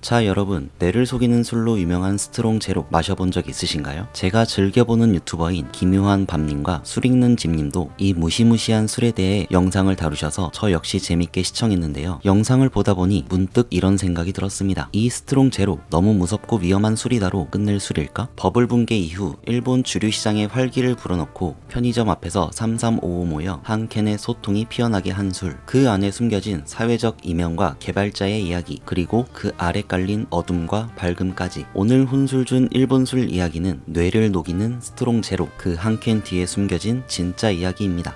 자 여러분 뇌를 속이는 술로 유명한 스트롱 제로 마셔본 적 있으신가요? 제가 즐겨보는 유튜버인 김유한 밤님과 술 읽는 집님도 이 무시무시한 술에 대해 영상을 다루셔서 저 역시 재밌게 시청했는데요 영상을 보다 보니 문득 이런 생각이 들었습니다 이 스트롱 제로 너무 무섭고 위험한 술이다로 끝낼 술일까? 버블 붕괴 이후 일본 주류 시장에 활기를 불어넣고 편의점 앞에서 3355 모여 한 캔의 소통이 피어나게 한 술 그 안에 숨겨진 사회적 이면과 개발자의 이야기 그리고 그 아래 깔린 어둠과 밝음까지 오늘 혼술준 일본 술 이야기는 뇌를 녹이는 스트롱 제로 그 한 캔 뒤에 숨겨진 진짜 이야기입니다.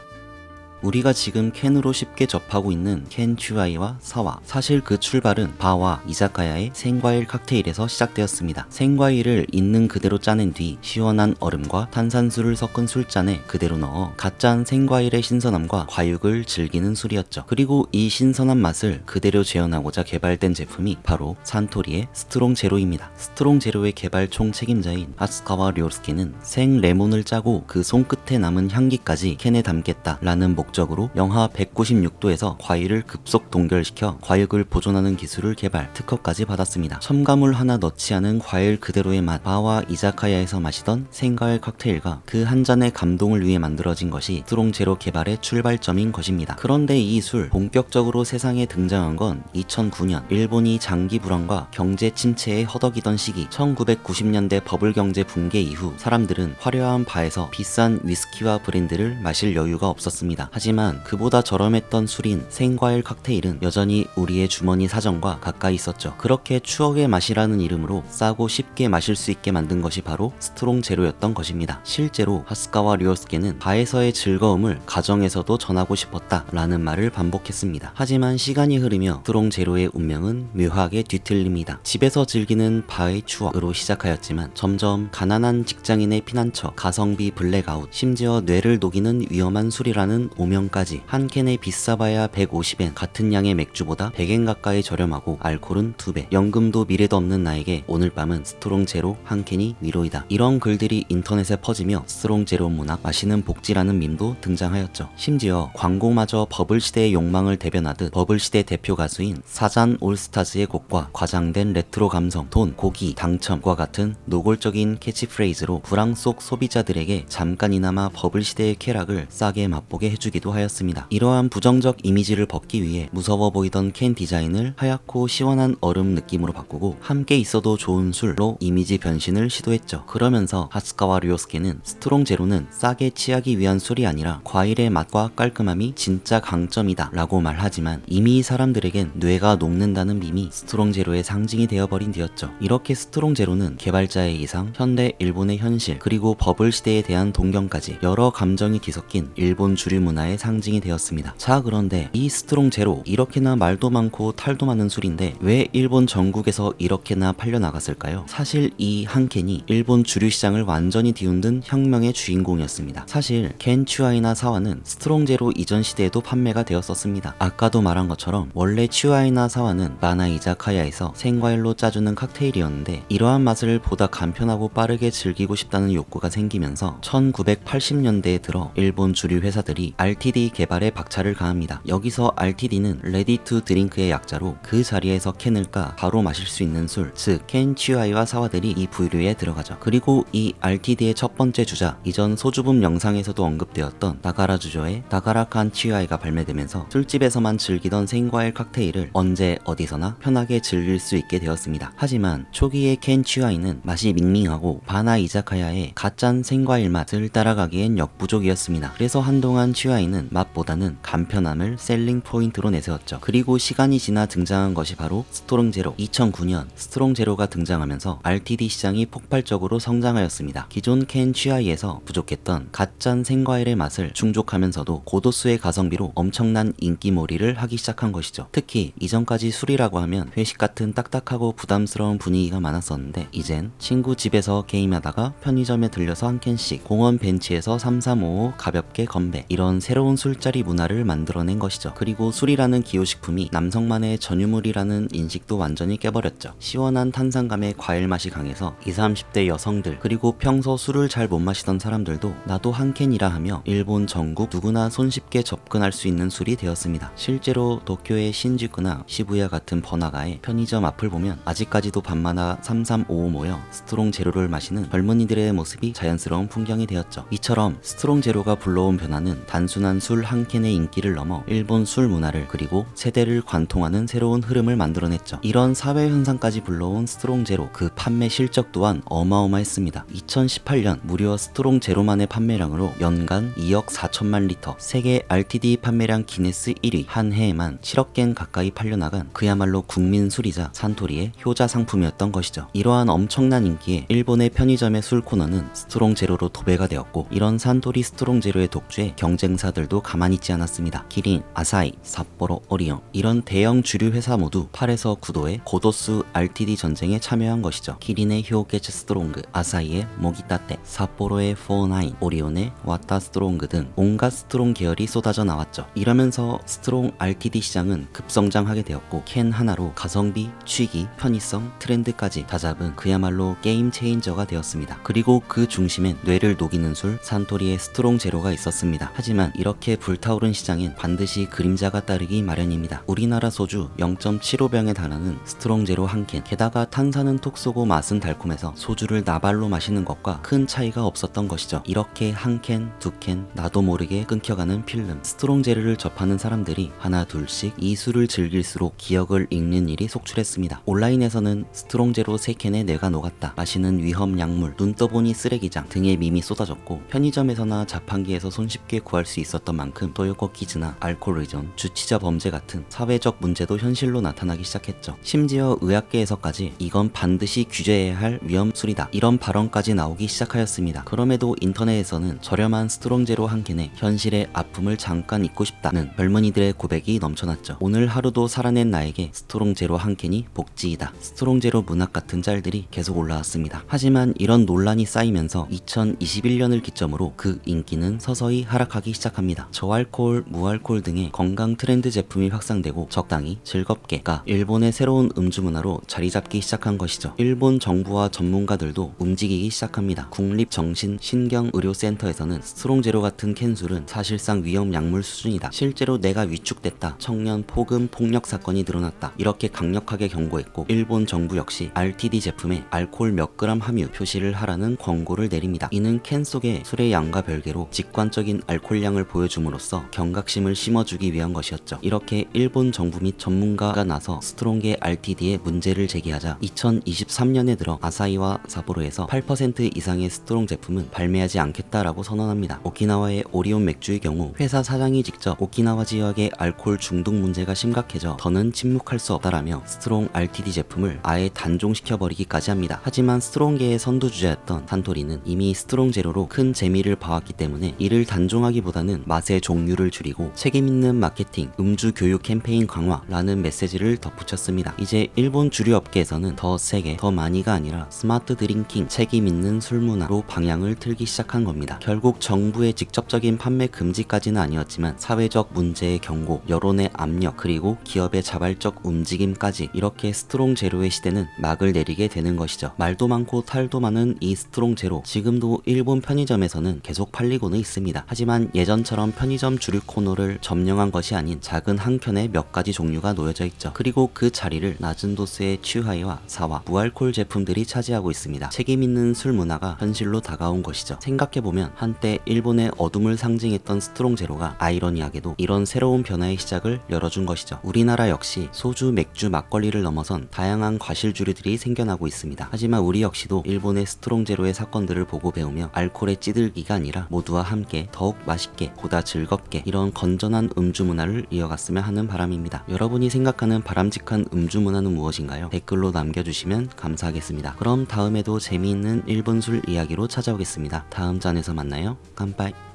우리가 지금 캔으로 쉽게 접하고 있는 캔 츄아이와 사와 사실 그 출발은 바와 이자카야의 생과일 칵테일에서 시작되었습니다. 생과일을 있는 그대로 짜낸 뒤 시원한 얼음과 탄산수를 섞은 술잔에 그대로 넣어 갓 짠 생과일의 신선함과 과육을 즐기는 술이었죠. 그리고 이 신선한 맛을 그대로 재현하고자 개발된 제품이 바로 산토리의 스트롱 제로입니다. 스트롱 제로의 개발 총 책임자인 아스카와 료스키는 생 레몬을 짜고 그 손끝에 남은 향기까지 캔에 담겠다라는 목 적으로 영하 196도에서 과일을 급속 동결시켜 과육을 보존하는 기술을 개발, 특허까지 받았습니다. 첨가물 하나 넣지 않은 과일 그대로의 맛, 바와 이자카야에서 마시던 생과일 칵테일과 그 한 잔의 감동을 위해 만들어진 것이 스트롱 제로 개발의 출발점인 것입니다. 그런데 이 술 본격적으로 세상에 등장한 건 2009년 일본이 장기 불황과 경제 침체에 허덕이던 시기 1990년대 버블 경제 붕괴 이후 사람들은 화려한 바에서 비싼 위스키와 브랜드를 마실 여유가 없었습니다. 하지만 그보다 저렴했던 술인 생과일 칵테일은 여전히 우리의 주머니 사정과 가까이 있었죠. 그렇게 추억의 맛이라는 이름으로 싸고 쉽게 마실 수 있게 만든 것이 바로 스트롱 제로였던 것입니다. 실제로 하스카와 류오스케는 바에서의 즐거움을 가정에서도 전하고 싶었다 라는 말을 반복했습니다. 하지만 시간이 흐르며 스트롱 제로의 운명은 묘하게 뒤틀립니다. 집에서 즐기는 바의 추억으로 시작하였지만 점점 가난한 직장인의 피난처, 가성비 블랙아웃, 심지어 뇌를 녹이는 위험한 술이라는 오명 까지 한 캔에 비싸봐야 150엔 같은 양의 맥주보다 100엔 가까이 저렴하고 알코올은 2배. 연금도 미래도 없는 나에게 오늘 밤은 스트롱 제로 한 캔이 위로이다. 이런 글들이 인터넷에 퍼지며 스트롱 제로 문학 마시는 복지라는 밈도 등장하였죠. 심지어 광고마저 버블 시대의 욕망을 대변하듯 버블 시대 대표 가수인 사잔 올스타즈의 곡과 과장된 레트로 감성 돈 고기 당첨과 같은 노골적인 캐치프레이즈로 불황 속 소비자들에게 잠깐이나마 버블 시대의 쾌락을 싸게 맛보게 해주기 도 하였습니다. 이러한 부정적 이미지를 벗기 위해 무서워 보이던 캔 디자인을 하얗고 시원한 얼음 느낌으로 바꾸고 함께 있어도 좋은 술로 이미지 변신을 시도했죠. 그러면서 하스카와 류오스케는 스트롱 제로는 싸게 취하기 위한 술이 아니라 과일의 맛과 깔끔함이 진짜 강점이다 라고 말하지만 이미 사람들에겐 뇌가 녹는다는 밈이 스트롱 제로의 상징이 되어버린 뒤였죠. 이렇게 스트롱 제로는 개발자의 이상, 현대 일본의 현실, 그리고 버블 시대에 대한 동경까지 여러 감정이 뒤섞인 일본 주류 문화 의 상징이 되었습니다. 자 그런데 이 스트롱 제로 이렇게나 말도 많고 탈도 많은 술인데 왜 일본 전국에서 이렇게나 팔려 나갔을까요? 사실 이 한 캔이 일본 주류 시장을 완전히 뒤흔든 혁명의 주인공이었습니다. 사실 캔 츄아이나 사와는 스트롱 제로 이전 시대에도 판매가 되었었습니다. 아까도 말한 것처럼 원래 츄아이나 사와는 마나 이자 카야에서 생과일로 짜주는 칵테일이었는데 이러한 맛을 보다 간편하고 빠르게 즐기고 싶다는 욕구가 생기면서 1980년대에 들어 일본 주류 회사들이 RTD 개발에 박차를 가합니다. 여기서 RTD는 레디 투 드링크의 약자로 그 자리에서 캔을 까 바로 마실 수 있는 술, 즉캔 츄아이와 사와들이 이 부류에 들어가죠. 그리고 이 RTD의 첫 번째 주자, 이전 소주붐 영상에서도 언급되었던 나가라 주조의 나가라 칸 츄아이가 발매되면서 술집에서만 즐기던 생과일 칵테일을 언제 어디서나 편하게 즐길 수 있게 되었습니다. 하지만 초기의 캔 츄아이는 맛이 밍밍하고 바나 이자카야의 가짠 생과일 맛을 따라가기엔 역부족이었습니다. 그래서 한동안 츄아이 는 맛보다는 간편함을 셀링 포인트로 내세웠죠. 그리고 시간이 지나 등장한 것이 바로 스트롱 제로. 2009년 스트롱 제로가 등장하면서 RTD 시장이 폭발적으로 성장하였습니다. 기존 캔 츄아이에서 부족했던 갓짠 생과일의 맛을 충족하면서도 고도수의 가성비로 엄청난 인기몰이를 하기 시작한 것이죠. 특히 이전까지 술이라고 하면 회식 같은 딱딱하고 부담스러운 분위기가 많았었는데 이젠 친구 집에서 게임하다가 편의점에 들려서 한 캔씩 공원 벤치에서 3355 가볍게 건배 이런 세 새로운 술자리 문화를 만들어낸 것이죠. 그리고 술이라는 기호식품이 남성만의 전유물이라는 인식도 완전히 깨버렸죠. 시원한 탄산감에 과일 맛이 강해서 20, 30대 여성들 그리고 평소 술을 잘 못 마시던 사람들도 나도 한 캔이라 하며 일본 전국 누구나 손쉽게 접근할 수 있는 술이 되었습니다. 실제로 도쿄의 신주쿠나 시부야 같은 번화가의 편의점 앞을 보면 아직까지도 밤마다 3355 모여 스트롱 제로를 마시는 젊은이들의 모습이 자연스러운 풍경이 되었죠. 이처럼 스트롱 제로가 불러온 변화는 단순 한 술 한 캔의 인기를 넘어 일본 술 문화를 그리고 세대를 관통하는 새로운 흐름을 만들어냈죠. 이런 사회 현상까지 불러온 스트롱 제로 그 판매 실적 또한 어마어마했습니다. 2018년 무려 스트롱 제로만의 판매량으로 연간 2억 4천만 리터, 세계 RTD 판매량 기네스 1위, 한 해에만 7억 캔 가까이 팔려나간 그야말로 국민 술이자 산토리의 효자 상품이었던 것이죠. 이러한 엄청난 인기에 일본의 편의점의 술 코너는 스트롱 제로로 도배가 되었고 이런 산토리 스트롱 제로의 독주에 경쟁사 들도 가만히 있지 않았습니다. 기린, 아사히, 삿포로, 오리온 이런 대형 주류 회사 모두 8에서 9도의 고도수 RTD 전쟁에 참여한 것이죠. 기린의 효게츠 스트롱그, 아사히의 모기타테, 삿포로의 49, 오리온의 와타 스트롱그 등 온갖 스트롱 계열이 쏟아져 나왔죠. 이러면서 스트롱 RTD 시장은 급성장하게 되었고 캔 하나로 가성비, 취기, 편의성, 트렌드까지 다 잡은 그야말로 게임 체인저가 되었습니다. 그리고 그 중심엔 뇌를 녹이는 술 산토리의 스트롱 제로가 있었습니다. 하지만 이렇게 불타오른 시장엔 반드시 그림자가 따르기 마련입니다. 우리나라 소주 0.75병에 달하는 스트롱 제로 한 캔, 게다가 탄산은 톡 쏘고 맛은 달콤해서 소주를 나발로 마시는 것과 큰 차이가 없었던 것이죠. 이렇게 한 캔, 두 캔, 나도 모르게 끊겨가는 필름, 스트롱 제로를 접하는 사람들이 하나 둘씩 이 술을 즐길수록 기억을 읽는 일이 속출했습니다. 온라인에서는 스트롱 제로 3캔에 뇌가 녹았다. 마시는 위험 약물, 눈 떠보니 쓰레기장 등의 밈이 쏟아졌고 편의점에서나 자판기에서 손쉽게 구할 수 있었던 만큼 토요코 키즈나 알코올 의존, 주치자 범죄 같은 사회적 문제도 현실로 나타나기 시작했죠. 심지어 의학계에서까지 이건 반드시 규제해야 할 위험술이다. 이런 발언까지 나오기 시작하였습니다. 그럼에도 인터넷에서는 저렴한 스트롱 제로 한 캔에 현실의 아픔을 잠깐 잊고 싶다는 젊은이들의 고백이 넘쳐났죠. 오늘 하루도 살아낸 나에게 스트롱 제로 한 캔이 복지이다. 스트롱 제로 문학 같은 짤들이 계속 올라왔습니다. 하지만 이런 논란이 쌓이면서 2021년을 기점으로 그 인기는 서서히 하락하기 시작 합니다. 저알코올, 무알코올 등의 건강 트렌드 제품이 확산되고 적당히 즐겁게가 일본의 새로운 음주 문화로 자리 잡기 시작한 것이죠. 일본 정부와 전문가들도 움직이기 시작합니다. 국립정신신경의료센터에서는 스트롱 제로 같은 캔술은 사실상 위험 약물 수준이다. 실제로 내가 위축됐다. 청년 포금 폭력 사건이 늘어났다. 이렇게 강력하게 경고했고 일본 정부 역시 RTD 제품에 알코올 몇 그램 함유 표시를 하라는 권고를 내립니다. 이는 캔 속에 술의 양과 별개로 직관적인 알코올량을 보여줌으로써 경각심을 심어주기 위한 것이었죠. 이렇게 일본 정부 및 전문가가 나서 스트롱의 RTD에 문제를 제기하자 2023년에 들어 아사히와 사포로에서 8% 이상의 스트롱 제품은 발매하지 않겠다라고 선언합니다. 오키나와의 오리온 맥주의 경우 회사 사장이 직접 오키나와 지역의 알코올 중독 문제가 심각해져 더는 침묵할 수 없다라며 스트롱 RTD 제품을 아예 단종시켜 버리기까지 합니다. 하지만 스트롱계의 선두주자였던 산토리는 이미 스트롱 제로로 큰 재미를 봐왔기 때문에 이를 단종하기보다는 맛의 종류를 줄이고 책임있는 마케팅, 음주 교육 캠페인 강화라는 메시지를 덧붙였습니다. 이제 일본 주류 업계에서는 더 세게, 더 많이가 아니라 스마트 드링킹, 책임있는 술 문화로 방향을 틀기 시작한 겁니다. 결국 정부의 직접적인 판매 금지까지는 아니었지만 사회적 문제의 경고, 여론의 압력, 그리고 기업의 자발적 움직임까지 이렇게 스트롱 제로의 시대는 막을 내리게 되는 것이죠. 말도 많고 탈도 많은 이 스트롱 제로 지금도 일본 편의점에서는 계속 팔리고는 있습니다. 하지만 예전 처럼 편의점 주류 코너를 점령한 것이 아닌 작은 한 켠에 몇 가지 종류가 놓여져 있죠. 그리고 그 자리를 낮은 도수의 츄하이와 사와, 무알콜 제품들이 차지하고 있습니다. 책임 있는 술 문화가 현실로 다가온 것이죠. 생각해보면 한때 일본의 어둠을 상징했던 스트롱 제로가 아이러니하게도 이런 새로운 변화의 시작을 열어준 것이죠. 우리나라 역시 소주, 맥주, 막걸리를 넘어선 다양한 과실주류들이 생겨나고 있습니다. 하지만 우리 역시도 일본의 스트롱 제로의 사건들을 보고 배우며 알코올에 찌들기가 아니라 모두와 함께 더욱 맛있게 보다 즐겁게 이런 건전한 음주 문화를 이어갔으면 하는 바람입니다. 여러분이 생각하는 바람직한 음주 문화는 무엇인가요? 댓글로 남겨주시면 감사하겠습니다. 그럼 다음에도 재미있는 일본 술 이야기로 찾아오겠습니다. 다음 잔에서 만나요. 깜빠이.